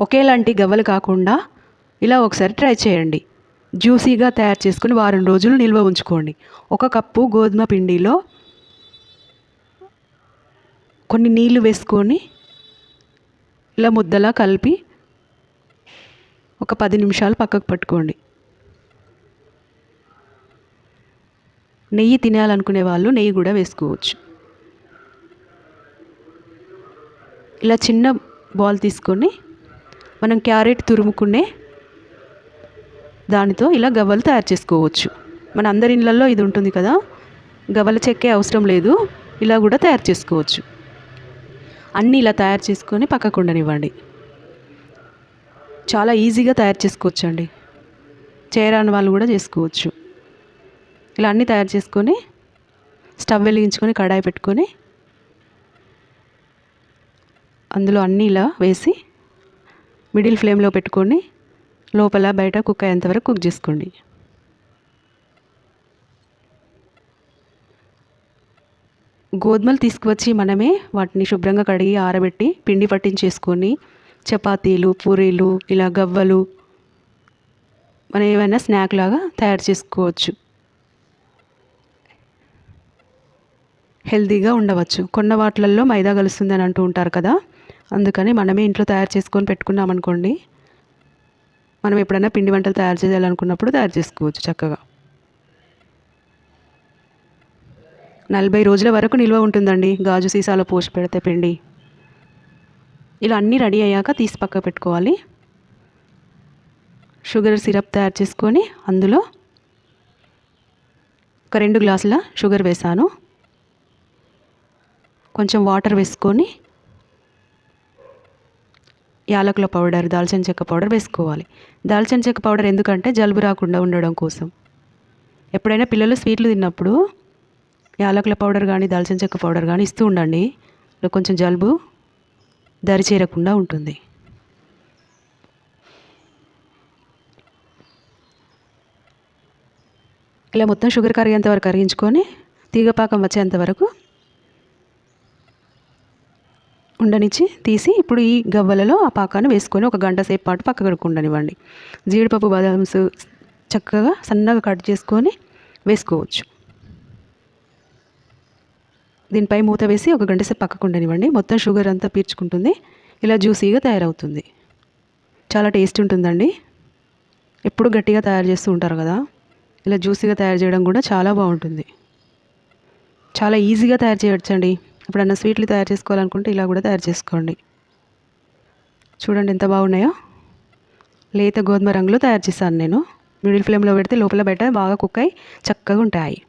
ఒకేలాంటి గవ్వలు కాకుండా ఇలా ఒకసారి ట్రై చేయండి. జ్యూసీగా తయారు చేసుకుని వారం రోజులు నిల్వ ఉంచుకోండి. ఒక కప్పు గోధుమ పిండిలో కొన్ని నీళ్ళు వేసుకొని ఇలా ముద్దలా కలిపి ఒక పది నిమిషాలు పక్కకు పట్టుకోండి. నెయ్యి తినాలనుకునే వాళ్ళు నెయ్యి కూడా వేసుకోవచ్చు. ఇలా చిన్న బాల్ తీసుకొని మనం క్యారెట్ తురుముకునే దానితో ఇలా గవ్వలు తయారు చేసుకోవచ్చు. మన అందరి ఇళ్ళల్లో ఇది ఉంటుంది కదా గవ్వల చెక్కే అవసరం లేదు ఇలా కూడా తయారు చేసుకోవచ్చు. అన్నీ ఇలా తయారు చేసుకొని పక్కకు ఉండనివ్వండి. చాలా ఈజీగా తయారు చేసుకోవచ్చు అండి చేయరాని వాళ్ళు కూడా చేసుకోవచ్చు. ఇలా అన్నీ తయారు చేసుకొని స్టవ్ వెలిగించుకొని కడాయి పెట్టుకొని అందులో అన్నీ ఇలా వేసి మిడిల్ ఫ్లేమ్లో పెట్టుకొని లోపల బయట కుక్ అయ్యేంతవరకు కుక్ చేసుకోండి. గోధుమలు తీసుకువచ్చి మనమే వాటిని శుభ్రంగా కడిగి ఆరబెట్టి పిండి పట్టించేసుకొని చపాతీలు పూరీలు ఇలా గవ్వలు మనం ఏమైనా స్నాక్ లాగా తయారు చేసుకోవచ్చు. హెల్తీగా ఉండవచ్చు. కొన్న వాటిలల్లో మైదా కలుస్తుంది అని అంటూ ఉంటారు కదా? అందుకని మనమే ఇంట్లో తయారు చేసుకొని పెట్టుకున్నామనుకోండి మనం ఎప్పుడైనా పిండి వంటలు తయారు చేయాలనుకున్నప్పుడు తయారు చేసుకోవచ్చు చక్కగా. నలభై రోజుల వరకు నిల్వ ఉంటుందండి గాజు సీసాలో పోసి పెడితే పిండి. ఇలా అన్నీ రెడీ అయ్యాక తీసి పక్క పెట్టుకోవాలి. షుగర్ సిరప్ తయారు చేసుకొని అందులో ఒక రెండు గ్లాసుల షుగర్ వేసాను. కొంచెం వాటర్ వేసుకొని యాలకుల పౌడర్ దాల్చిన చెక్క పౌడర్ వేసుకోవాలి. దాల్చిన చెక్క పౌడర్ ఎందుకంటే జలుబు రాకుండా ఉండడం కోసం. ఎప్పుడైనా పిల్లలు స్వీట్లు తిన్నప్పుడు యాలకుల పౌడర్ కానీ దాల్చిన చెక్క పౌడర్ కానీ ఇస్తూ ఉండండి. కొంచెం జలుబు దరి చేరకుండా ఉంటుంది. ఇలా మొత్తం షుగర్ కరిగేంత వరకు కరిగించుకొని తీగపాకం వచ్చేంత వరకు ఉండనిచ్చి తీసి ఇప్పుడు ఈ గవ్వలలో ఆ పాకాన్ని వేసుకొని ఒక గంట సేపు పాటు పక్కకు ఉండనివ్వండి. జీడిపప్పు బాదామ్స్ చక్కగా సన్నగా కట్ చేసుకొని వేసుకోవచ్చు. దీనిపై మూత వేసి ఒక గంట సేపు పక్కకు ఉండనివ్వండి. మొత్తం షుగర్ అంతా పీల్చుకుంటుంది. ఇలా జ్యూసీగా తయారవుతుంది. చాలా టేస్ట్ ఉంటుందండి. ఎప్పుడు గట్టిగా తయారు చేస్తూ ఉంటారు కదా. ఇలా జ్యూసీగా తయారు చేయడం కూడా చాలా బాగుంటుంది. చాలా ఈజీగా తయారు చేయవచ్చండి ఎప్పుడన్నా స్వీట్లు తయారు చేసుకోవాలనుకుంటే ఇలా కూడా తయారు చేసుకోండి. చూడండి ఎంత బాగున్నాయో. లేత గోధుమ రంగులో తయారు చేశాను నేను. మిడిల్ ఫ్లేమ్లో పెడితే లోపల బయట బాగా కుక్ అయి చక్కగా ఉంటాయి.